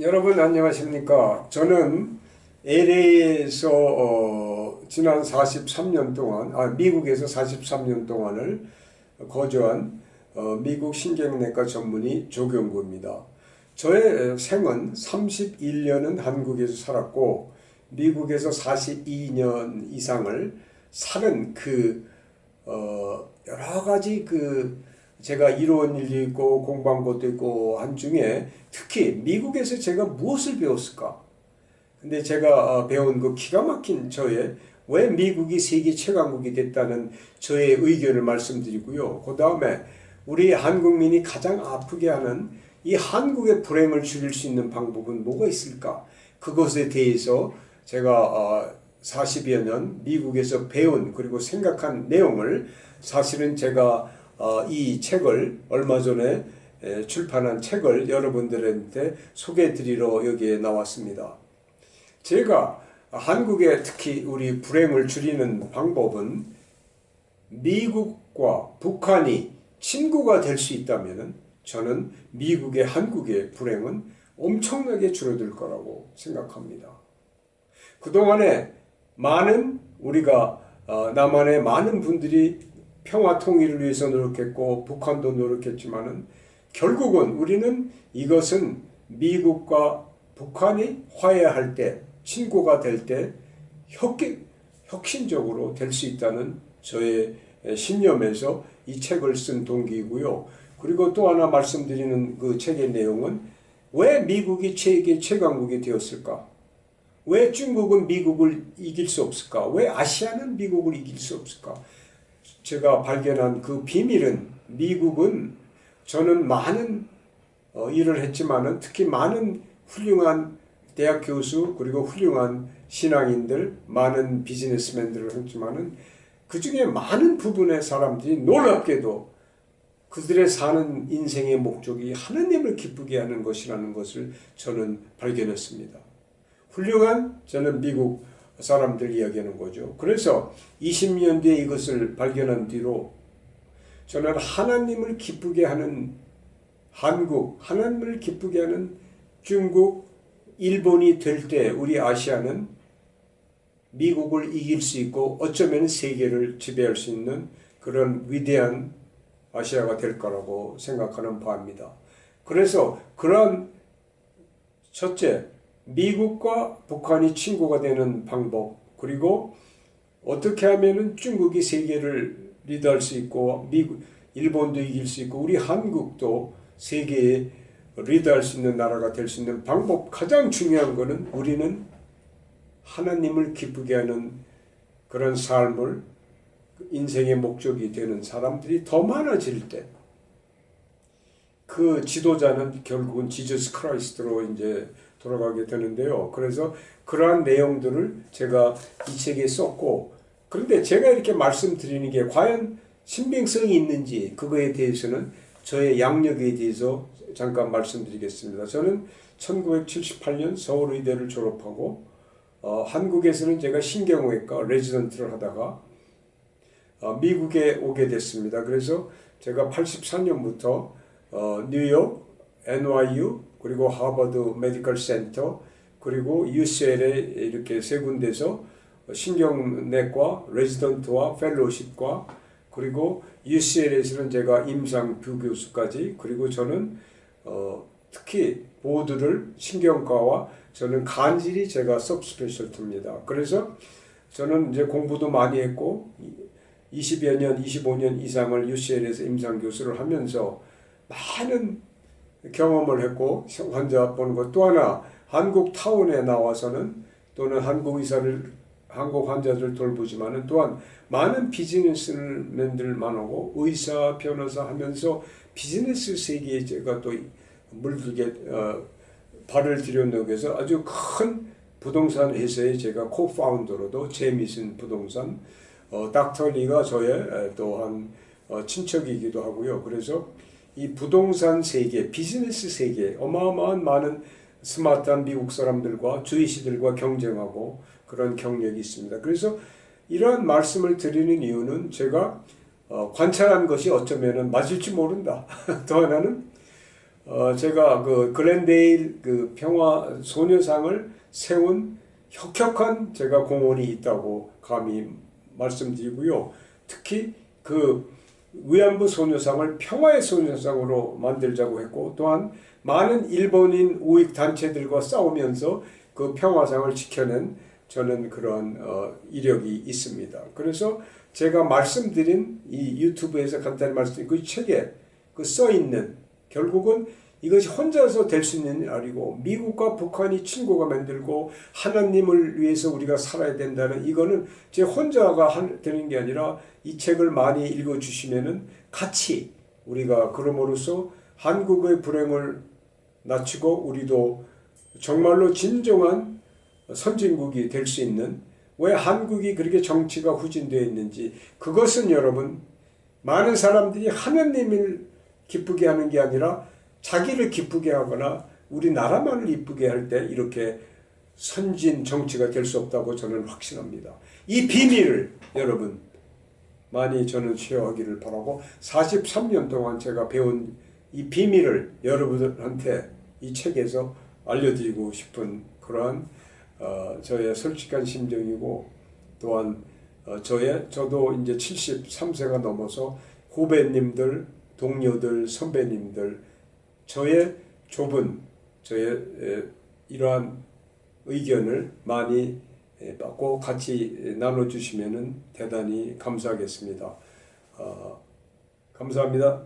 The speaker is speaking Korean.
여러분 안녕하십니까? 저는 LA에서 어, 지난 43년 동안, 아, 미국에서 43년 동안을 거주한 어, 미국 신경내과 전문의 조경구입니다. 저의 생은 31년은 한국에서 살았고 미국에서 42년 이상을 사는 그 어, 여러 가지 그 제가 이루은 일도 있고 공부한 것도 있고 한 중에 특히 미국에서 제가 무엇을 배웠을까? 근데 제가 어, 배운 그 기가 막힌 저의 왜 미국이 세계 최강국이 됐다는 저의 의견을 말씀드리고요. 그 다음에 우리 한국민이 가장 아프게 하는 이 한국의 불행을 줄일 수 있는 방법은 뭐가 있을까? 그것에 대해서 제가 40여 어, 년 미국에서 배운 그리고 생각한 내용을 사실은 제가 어, 이 책을 얼마 전에 출판한 책을 여러분들한테 소개해 드리러 여기에 나왔습니다. 제가 한국에 특히 우리 불행을 줄이는 방법은 미국과 북한이 친구가 될 수 있다면 저는 미국의 한국의 불행은 엄청나게 줄어들 거라고 생각합니다. 그동안에 많은 우리가 어, 남한의 많은 분들이 평화 통일을 위해서 노력했고 북한도 노력했지만은 결국은 우리는 이것은 미국과 북한이 화해할 때 친구가 될 때 혁신적으로 될 수 있다는 저의 신념에서 이 책을 쓴 동기이고요. 그리고 또 하나 말씀드리는 그 책의 내용은 왜 미국이 세계 최강국이 되었을까? 왜 중국은 미국을 이길 수 없을까? 왜 아시아는 미국을 이길 수 없을까? 제가 발견한 그 비밀은 미국은 저는 많은 어, 일을 했지만은 특히 많은 훌륭한 대학 교수 그리고 훌륭한 신앙인들 많은 비즈니스맨들을 했지만은 그 중에 많은 부분의 사람들이 놀랍게도 그들의 사는 인생의 목적이 하나님을 기쁘게 하는 것이라는 것을 저는 발견했습니다. 훌륭한 저는 미국 사람들 이야기하는 거죠. 그래서 20년 뒤에 이것을 발견한 뒤로 저는 하나님을 기쁘게 하는 한국, 하나님을 기쁘게 하는 중국, 일본이 될 때 우리 아시아는 미국을 이길 수 있고 어쩌면 세계를 지배할 수 있는 그런 위대한 아시아가 될 거라고 생각하는 바입니다. 그래서 그런 첫째, 미국과 북한이 친구가 되는 방법, 그리고 어떻게 하면은 중국이 세계를 리드할 수 있고, 미국, 일본도 이길 수 있고, 우리 한국도 세계에 리드할 수 있는 나라가 될 수 있는 방법, 가장 중요한 것은 우리는 하나님을 기쁘게 하는 그런 삶을 인생의 목적이 되는 사람들이 더 많아질 때, 그 지도자는 결국은 지저스 크라이스트로 이제 돌아가게 되는데요. 그래서 그러한 내용들을 제가 이 책에 썼고, 그런데 제가 이렇게 말씀드리는 게 과연 신빙성이 있는지 그거에 대해서는 저의 양력에 대해서 잠깐 말씀드리겠습니다. 저는 1978년 서울의대를 졸업하고 어, 한국에서는 제가 신경외과 레지던트를 하다가 어, 미국에 오게 됐습니다. 그래서 제가 84년부터 어, 뉴욕, NYU, 그리고 하버드 메디컬 센터, 그리고 UCLA 이렇게 세 군데서 신경내과 레지던트와 펠로십과 그리고 UCLA에서는 제가 임상 부교수까지 그리고 저는 어, 특히 보드를 신경과와 저는 간질이 제가 सब스페셜트입니다. 그래서 저는 이제 공부도 많이 했고 20여 년, 25년 이상을 UCL에서 임상 교수를 하면서 많은 경험을 했고 환자 보는 것 또 하나 한국 타운에 나와서는 또는 한국 의사를 한국 환자들 돌보지만은 또한 많은 비즈니스맨들 만나고 의사 변호사 하면서 비즈니스 세계에 제가 또 물들게 어, 발을 들여놓기 위해서 아주 큰 부동산 회사에 제가 코파운더로도 제미슨 부동산 어, 닥터 리가 저의 또한 어, 친척이기도 하고요. 그래서 이 부동산 세계, 비즈니스 세계 어마어마한 많은 스마트한 미국 사람들과 주이시들과 경쟁하고 그런 경력이 있습니다. 그래서 이러한 말씀을 드리는 이유는 제가 어, 관찰한 것이 어쩌면 맞을지 모른다. 더 하나는 어, 제가 그 글렌데일 그 평화 소녀상을 세운 혁혁한 제가 공헌이 있다고 감히 말씀드리고요. 특히 그 위안부 소녀상을 평화의 소녀상으로 만들자고 했고 또한 많은 일본인 우익 단체들과 싸우면서 그 평화상을 지켜낸 저는 그런 어, 이력이 있습니다. 그래서 제가 말씀드린 이 유튜브에서 간단히 말씀드린 그 책에 그 써 있는 결국은 이것이 혼자서 될 수 있는 일 아니고 미국과 북한이 친구가 만들고 하나님을 위해서 우리가 살아야 된다는 이거는 제 혼자가 한- 되는 게 아니라 이 책을 많이 읽어 주시면은 같이 우리가 그럼으로써 한국의 불행을 낮추고 우리도 정말로 진정한 선진국이 될 수 있는 왜 한국이 그렇게 정치가 후진되어 있는지 그것은 여러분 많은 사람들이 하나님을 기쁘게 하는 게 아니라 자기를 기쁘게 하거나 우리나라만을 이쁘게 할 때 이렇게 선진 정치가 될 수 없다고 저는 확신합니다. 이 비밀을 여러분 많이 저는 쉐어하기를 바라고 43년 동안 제가 배운 이 비밀을 여러분한테 이 책에서 알려드리고 싶은 그러한 어, 저의 솔직한 심정이고 또한 어, 저의 저도 이제 73세가 넘어서 후배님들, 동료들, 선배님들 저의 좁은 저의 에, 이러한 의견을 많이 에, 받고 같이 나눠주시면은 대단히 감사하겠습니다. 어, 감사합니다.